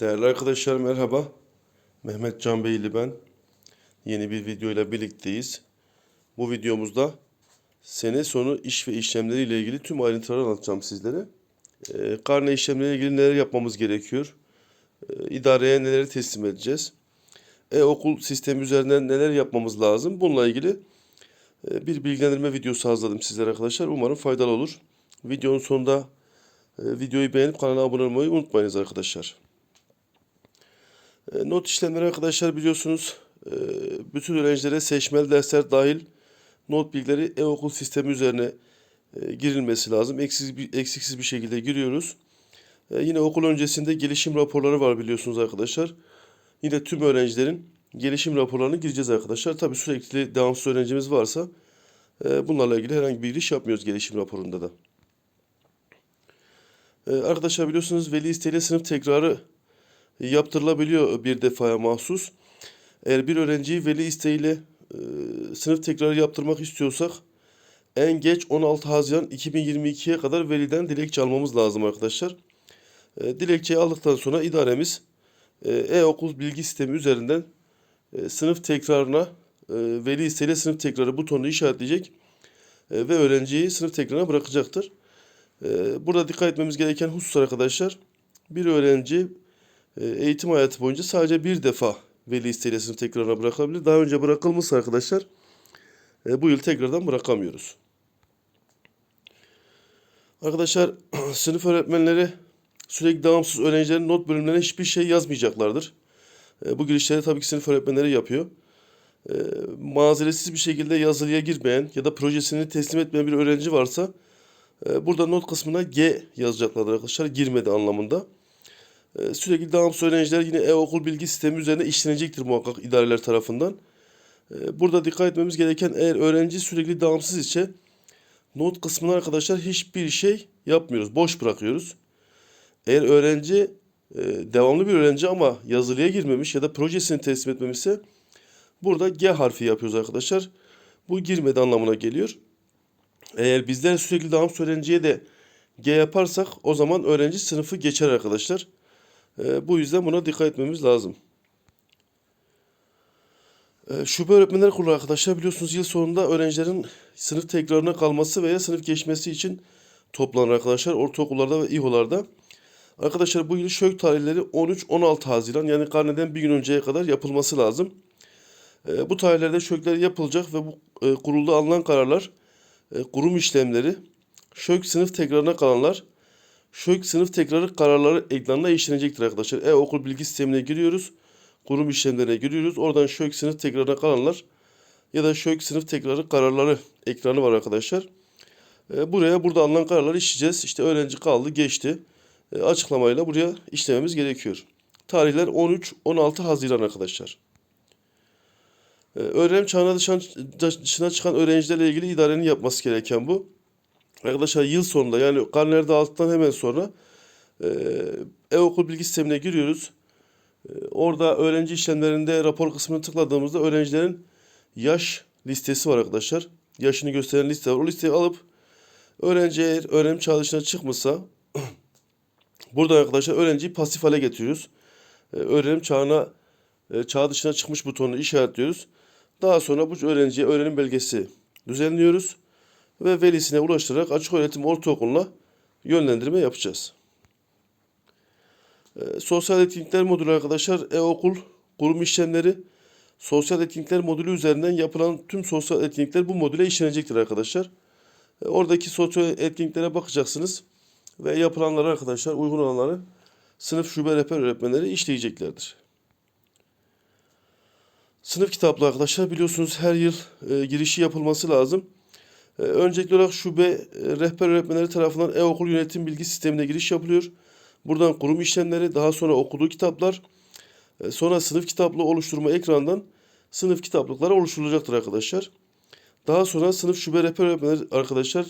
Değerli arkadaşlar merhaba. Mehmet Can Beyli ben. Yeni bir video ile birlikteyiz. Bu videomuzda sene sonu iş ve işlemleri ile ilgili tüm ayrıntıları anlatacağım sizlere. Ee, karne işlemleriyle ilgili neler yapmamız gerekiyor? Ee, idareye neleri teslim edeceğiz? E-okul sistemi üzerinden neler yapmamız lazım? Bununla ilgili e, bir bilgilendirme videosu hazırladım sizlere arkadaşlar. Umarım faydalı olur. Videonun sonunda e, videoyu beğenip kanala abone olmayı unutmayınız arkadaşlar. E, Not işlemleri arkadaşlar biliyorsunuz e, bütün öğrencilere seçmeli dersler dahil not bilgileri e-okul sistemi üzerine e, girilmesi lazım. Eksiksiz eksiksiz bir şekilde giriyoruz. Yine okul öncesinde gelişim raporları var biliyorsunuz arkadaşlar. Yine tüm öğrencilerin gelişim raporlarını gireceğiz arkadaşlar. Tabii sürekli devamsız öğrencimiz varsa bunlarla ilgili herhangi bir giriş yapmıyoruz gelişim raporunda da. Arkadaşlar biliyorsunuz veli isteğiyle sınıf tekrarı yaptırılabiliyor bir defaya mahsus. Eğer bir öğrenciyi veli isteğiyle e, sınıf tekrarı yaptırmak istiyorsak en geç 16 Haziran 2022'ye kadar veliden dilekçe almamız lazım arkadaşlar. E, dilekçeyi aldıktan sonra idaremiz e, e-okul bilgi sistemi üzerinden e, sınıf tekrarına e, veli isteğiyle sınıf tekrarı butonunu işaretleyecek e, ve öğrenciyi sınıf tekrarına bırakacaktır. E, burada dikkat etmemiz gereken husus arkadaşlar bir öğrenci eğitim hayatı boyunca sadece bir defa veli sınıf tekrarına bırakabilir. Daha önce bırakılmışsa arkadaşlar e, bu yıl tekrardan bırakamıyoruz. Arkadaşlar sınıf öğretmenleri sürekli devamsız öğrencilerin not bölümlerine hiçbir şey yazmayacaklardır. E, bu girişleri tabii ki sınıf öğretmenleri yapıyor. E, mazeretsiz bir şekilde yazılıya girmeyen ya da projesini teslim etmeyen bir öğrenci varsa e, burada not kısmına G yazacaklardır arkadaşlar. Girmedi anlamında. E, sürekli devamsız öğrenciler yine e-okul bilgi sistemi üzerine işlenecektir muhakkak idareler tarafından. E, burada dikkat etmemiz gereken eğer öğrenci sürekli devamsız ise not kısmına arkadaşlar hiçbir şey yapmıyoruz. Boş bırakıyoruz. Eğer öğrenci e, devamlı bir öğrenci ama yazılıya girmemiş ya da projesini teslim etmemişse burada G harfi yapıyoruz arkadaşlar. Bu girmedi anlamına geliyor. Eğer bizler sürekli devamsız öğrenciye de G yaparsak o zaman öğrenci sınıfı geçer arkadaşlar. E, bu yüzden buna dikkat etmemiz lazım. E, şube öğretmenler kurulu arkadaşlar biliyorsunuz yıl sonunda öğrencilerin sınıf tekrarına kalması veya sınıf geçmesi için toplanır arkadaşlar ortaokullarda ve İHO'larda. Arkadaşlar bu yıl şök tarihleri 13-16 Haziran yani karneden bir gün önceye kadar yapılması lazım. E, bu tarihlerde şökler yapılacak ve bu e, kurulda alınan kararlar, e, kurum işlemleri, şök sınıf tekrarına kalanlar, şök sınıf tekrarı kararları ekranına işlenecektir arkadaşlar. E-okul bilgi sistemine giriyoruz. Kurum işlemlerine giriyoruz. Oradan şök sınıf tekrarına kalanlar ya da şök sınıf tekrarı kararları ekranı var arkadaşlar. E, buraya burada alınan kararları işleyeceğiz. İşte öğrenci kaldı geçti. E, açıklamayla buraya işlememiz gerekiyor. Tarihler 13-16 Haziran arkadaşlar. E, öğrenim çağına dışına çıkan öğrencilerle ilgili idarenin yapması gereken bu. Arkadaşlar yıl sonunda yani karneler dağıttıktan hemen sonra e-okul bilgi sistemine giriyoruz. E, orada öğrenci işlemlerinde rapor kısmını tıkladığımızda öğrencilerin yaş listesi var arkadaşlar. Yaşını gösteren liste var. O listeyi alıp öğrenci eğer öğrenim çağı dışına çıkmışsa burada arkadaşlar öğrenciyi pasif hale getiriyoruz. E, öğrenim çağına e, çağ dışına çıkmış butonunu işaretliyoruz. Daha sonra bu öğrenciye öğrenim belgesi düzenliyoruz ve velisine ulaştırarak açık öğretim ortaokuluna yönlendirme yapacağız. E, sosyal etkinlikler modülü arkadaşlar e-okul kurum işlemleri sosyal etkinlikler modülü üzerinden yapılan tüm sosyal etkinlikler bu modüle işlenecektir arkadaşlar. E, oradaki sosyal etkinliklere bakacaksınız ve yapılanları arkadaşlar uygun olanları sınıf şube rehber öğretmenleri işleyeceklerdir. Sınıf kitapları arkadaşlar biliyorsunuz her yıl e, girişi yapılması lazım. E, öncelikli olarak şube e, rehber öğretmenleri tarafından e-okul yönetim bilgi sistemine giriş yapılıyor. Buradan kurum işlemleri, daha sonra okuduğu kitaplar, e, sonra sınıf kitaplığı oluşturma ekrandan sınıf kitaplıkları oluşturulacaktır arkadaşlar. Daha sonra sınıf şube rehber öğretmenleri arkadaşlar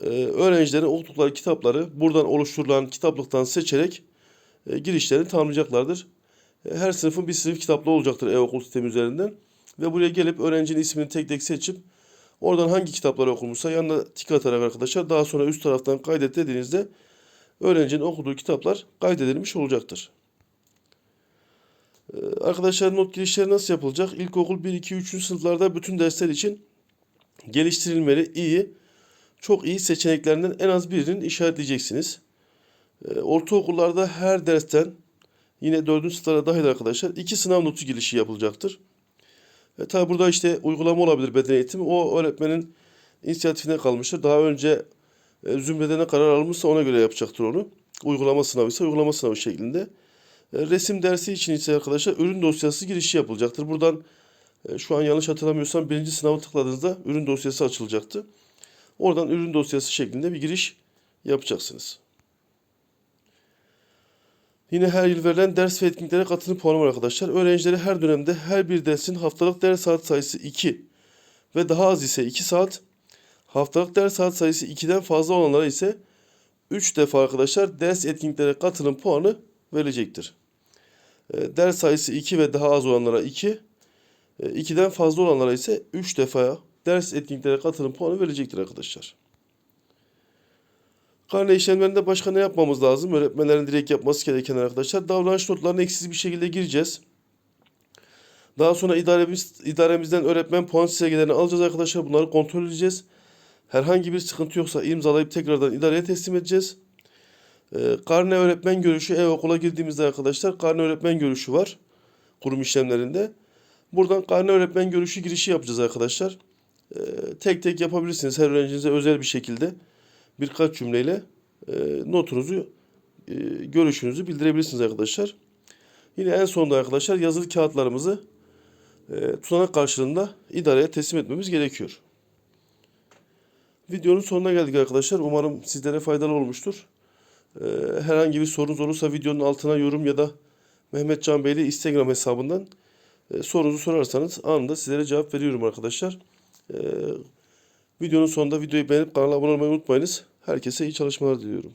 e, öğrencilerin okudukları kitapları buradan oluşturulan kitaplıktan seçerek girişlerini tamamlayacaklardır. Her sınıfın bir sınıf kitaplığı olacaktır e-okul sistemi üzerinden. Ve buraya gelip öğrencinin ismini tek tek seçip oradan hangi kitapları okumuşsa yanına tik atarak arkadaşlar daha sonra üst taraftan kaydet dediğinizde öğrencinin okuduğu kitaplar kaydedilmiş olacaktır. Ee, Arkadaşlar not girişleri nasıl yapılacak? İlkokul 1, 2, 3. sınıflarda bütün dersler için geliştirilmeli iyi, çok iyi seçeneklerinden en az birinin işaretleyeceksiniz. Ee, Ortaokullarda her dersten yine 4. sınıflara dahil arkadaşlar iki sınav notu girişi yapılacaktır. E, tabi burada işte uygulama olabilir beden eğitimi. O öğretmenin inisiyatifine kalmıştır. Daha önce e, zümrede ne karar almışsa ona göre yapacaktır onu. Uygulama sınavı ise uygulama sınavı şeklinde. E, resim dersi için ise arkadaşlar ürün dosyası girişi yapılacaktır. Buradan e, şu an yanlış hatırlamıyorsam birinci sınavı tıkladığınızda ürün dosyası açılacaktı. Oradan ürün dosyası şeklinde bir giriş yapacaksınız. Yine her yıl verilen ders ve etkinliklere katılım puanı var arkadaşlar. Öğrencileri her dönemde her bir dersin haftalık ders saat sayısı 2 ve daha az ise 2 saat, haftalık ders saat sayısı 2'den fazla olanlara ise 3 defa arkadaşlar ders etkinliklere katılım puanı verilecektir. E, Ders sayısı 2 ve daha az olanlara 2, 2'den fazla olanlara ise 3 defa ders etkinliklere katılım puanı verilecektir arkadaşlar. Karne işlemlerinde başka ne yapmamız lazım? Öğretmenlerin direkt yapması gereken arkadaşlar. Davranış notlarını eksiz bir şekilde gireceğiz. Daha sonra idaremiz, idaremizden öğretmen puan çizelgelerini alacağız arkadaşlar. Bunları kontrol edeceğiz. Herhangi bir sıkıntı yoksa imzalayıp tekrardan idareye teslim edeceğiz. Ee, karne öğretmen görüşü e-okula girdiğimizde arkadaşlar karne öğretmen görüşü var. Kurum işlemlerinde. Buradan karne öğretmen görüşü girişi yapacağız arkadaşlar. Ee, tek tek yapabilirsiniz her öğrencinize özel bir şekilde birkaç cümleyle e, notunuzu, e, görüşünüzü bildirebilirsiniz arkadaşlar. Yine en sonunda arkadaşlar yazılı kağıtlarımızı e, tutanak karşılığında idareye teslim etmemiz gerekiyor. Videonun sonuna geldik arkadaşlar. Umarım sizlere faydalı olmuştur. E, herhangi bir sorunuz olursa videonun altına yorum ya da Mehmet Can Beyli Instagram hesabından e, sorunuzu sorarsanız anında sizlere cevap veriyorum arkadaşlar. E, videonun sonunda videoyu beğenip kanala abone olmayı unutmayınız. Herkese iyi çalışmalar diliyorum.